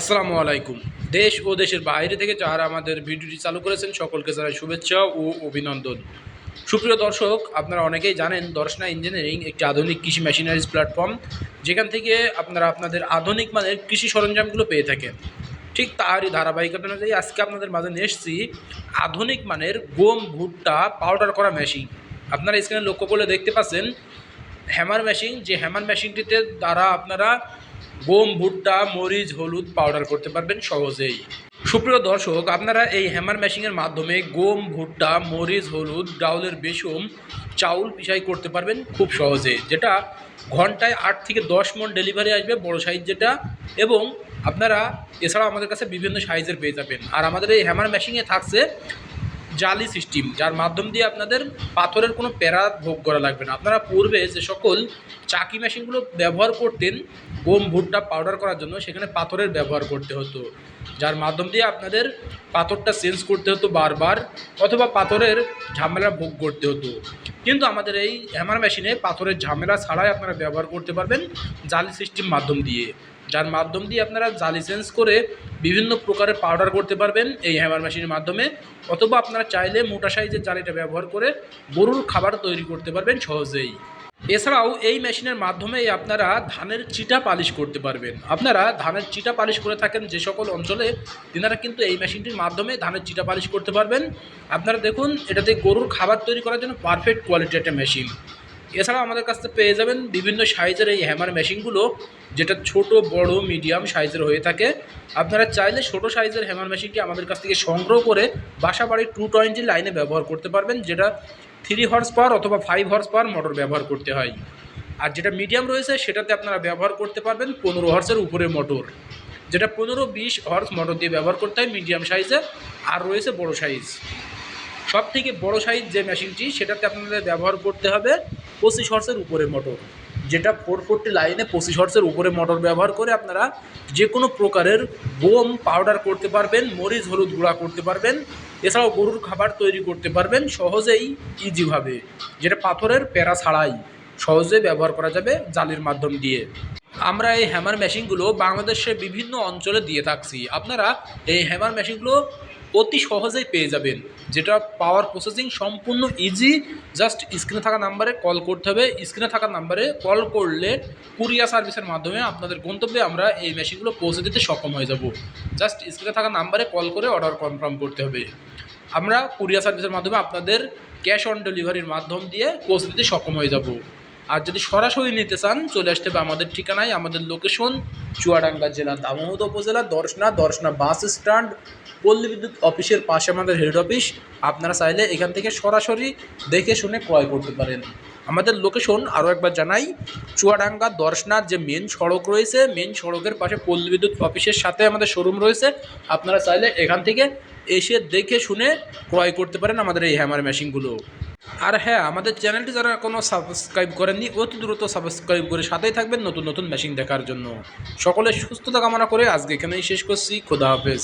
আসসালামু আলাইকুম। দেশ ও দেশের বাইরে থেকে যারা আমাদের ভিডিওটি চালু করেছেন, সকলকে জানাই শুভেচ্ছা ও অভিনন্দন। সুপ্রিয় দর্শক, আপনারা অনেকেই জানেন দর্শনা ইঞ্জিনিয়ারিং একটি আধুনিক কৃষি মেশিনারিজ প্ল্যাটফর্ম, যেখান থেকে আপনারা আপনাদের আধুনিক মানের কৃষি সরঞ্জামগুলো পেয়ে থাকেন। ঠিক তারই ধারাবাহিকতা অনুযায়ী আজকে আপনাদের মাঝে নিয়ে এসেছি আধুনিক মানের গম, ভুট্টা পাউডার করা মেশিন। আপনারা স্ক্রিনে লক্ষ্য করলে দেখতে পাচ্ছেন, হ্যামার মেশিন, যে হ্যামার মেশিনটিতে দ্বারা আপনারা গম ভুট্টা, মরিচ, হলুদ পাউডার করতে পারবেন সহজেই। সুপ্রিয় দর্শক, আপনারা এই হ্যামার মেশিনের মাধ্যমে গম, ভুট্টা, মরিচ, হলুদ, ডাউলের বেসম চাউল পিসাই করতে পারবেন খুব সহজে যেটা ঘন্টায় আট থেকে দশ মন ডেলিভারি আসবে, বড় সাইজ যেটা, এবং আপনারা এছাড়াও আমাদের কাছে বিভিন্ন সাইজের পেয়ে যাবেন। আর আমাদের এই হ্যামার মেশিনে থাকছে জালি সিস্টেম, যার মাধ্যম দিয়ে আপনাদের পাথরের কোনো প্যারা ভোগ করা লাগবে না। আপনারা পূর্বে যে সকল চাকি মেশিনগুলো ব্যবহার করতেন, গম, ভুট্টা পাউডার করার জন্য, সেখানে পাথরের ব্যবহার করতে হতো। যার মাধ্যম দিয়ে আপনাদের পাথরটা চেঞ্জ করতে হতো বারবার, অথবা পাথরের ঝামেলা ভোগ করতে হতো। কিন্তু আমাদের এই হ্যামার মেশিনে পাথরের ঝামেলা ছাড়াই আপনারা ব্যবহার করতে পারবেন জালি সিস্টেম মাধ্যম দিয়ে। যার মাধ্যম দিয়ে আপনারা জালি চেঞ্জ করে বিভিন্ন প্রকারের পাউডার করতে পারবেন এই হ্যামার মেশিনের মাধ্যমে। অথবা আপনারা চাইলে মোটা সাইজের জালিটা ব্যবহার করে গরুর খাবার তৈরি করতে পারবেন সহজেই। এছাড়াও এই মেশিনের মাধ্যমে আপনারা ধানের চিটা পালিশ করতে পারবেন। আপনারা ধানের চিটা পালিশ করে থাকেন যে সকল অঞ্চলে, তিনারা কিন্তু এই মেশিনটির মাধ্যমে ধানের চিটা পালিশ করতে পারবেন। আপনারা দেখুন, এটাতে গরুর খাবার তৈরি করার জন্য পারফেক্ট কোয়ালিটি একটা মেশিন এছাড়াও আমাদের কাছ থেকে পেয়ে যাবেন বিভিন্ন সাইজের এই হ্যামার মেশিনগুলো যেটা ছোট, বড় মিডিয়াম সাইজের হয়ে থাকে। আপনারা চাইলে ছোট সাইজের হ্যামার মেশিনটি আমাদের কাছ থেকে সংগ্রহ করে বাসা বাড়ির টু টোয়েন্টি লাইনে ব্যবহার করতে পারবেন, যেটা থ্রি হর্স পাওয়ার অথবা ফাইভ হর্স পাওয়ার মোটর ব্যবহার করতে হয়। আর যেটা মিডিয়াম রয়েছে, সেটাতে আপনারা ব্যবহার করতে পারবেন পনেরো হর্সের উপরে মোটর যেটা পনেরো বিশ হর্স মোটর দিয়ে ব্যবহার করতে হয় মিডিয়াম সাইজে আর রয়েছে বড় সাইজ সব থেকে বড় সাইজ যে মেশিনটি সেটাতে আপনাদের ব্যবহার করতে হবে পঁচিশ হর্সের উপরে মোটর যেটা ফোর ফোরটি লাইনে পঁচিশ হর্সের উপরে মোটর ব্যবহার করে আপনারা যে কোনো প্রকারের গম পাউডার করতে পারবেন, মরিচ, হলুদ গুঁড়া করতে পারবেন। এছাড়াও গরুর খাবার তৈরি করতে পারবেন সহজেই ইজিভাবে যেটা পাথরের প্যারা ছাড়াই সহজে ব্যবহার করা যাবে জালির মাধ্যম দিয়ে। আমরা এই হ্যামার মেশিনগুলো বাংলাদেশের বিভিন্ন অঞ্চলে দিয়ে থাকছি। আপনারা এই হ্যামার মেশিনগুলো অতি সহজেই পেয়ে যাবেন। যেটা পাওয়ার প্রসেসিং সম্পূর্ণ ইজি জাস্ট স্ক্রিনে থাকা নাম্বারে কল করতে হবে। স্ক্রিনে থাকা নাম্বারে কল করলে কুরিয়া সার্ভিসের মাধ্যমে আপনাদের গন্তব্যে আমরা এই মেশিনগুলো পৌঁছে দিতে সক্ষম হয়ে যাব। জাস্ট স্ক্রিনে থাকা নাম্বারে কল করে অর্ডার কনফার্ম করতে হবে। আমরা কুরিয়া সার্ভিসের মাধ্যমে আপনাদের ক্যাশ অন ডেলিভারির মাধ্যম দিয়ে পৌঁছে দিতে সক্ষম হয়ে যাব। আর যদি সরাসরি নিতে চান, চলে আসতে হবে আমাদের ঠিকানায়, আমাদের লোকেশন চুয়াডাঙ্গা জেলা দামোহদ উপজেলা, দর্শনা দর্শনা বাস স্ট্যান্ড পল্লী বিদ্যুৎ অফিসের পাশে আমাদের হেড অফিস আপনারা চাইলে এখান থেকে সরাসরি দেখে শুনে ক্রয় করতে পারেন। আমাদের লোকেশন আরও একবার জানাই, চুয়াডাঙ্গা দর্শনার যে মেন সড়ক রয়েছে মেন সড়কের পাশে পল্লী বিদ্যুৎ অফিসের সাথে আমাদের শোরুম রয়েছে। আপনারা চাইলে এখান থেকে এসে দেখে শুনে ক্রয় করতে পারেন আমাদের এই হ্যামার মেশিনগুলো আর হ্যাঁ আমাদের চ্যানেলটি যারা কোনো সাবস্ক্রাইব করেননি, অতি দ্রুত সাবস্ক্রাইব করে সাথেই থাকবেন নতুন নতুন মেশিন দেখার জন্য। সকলে সুস্থতা কামনা করে আজকে এখানেই শেষ করছি। খোদা হাফেজ।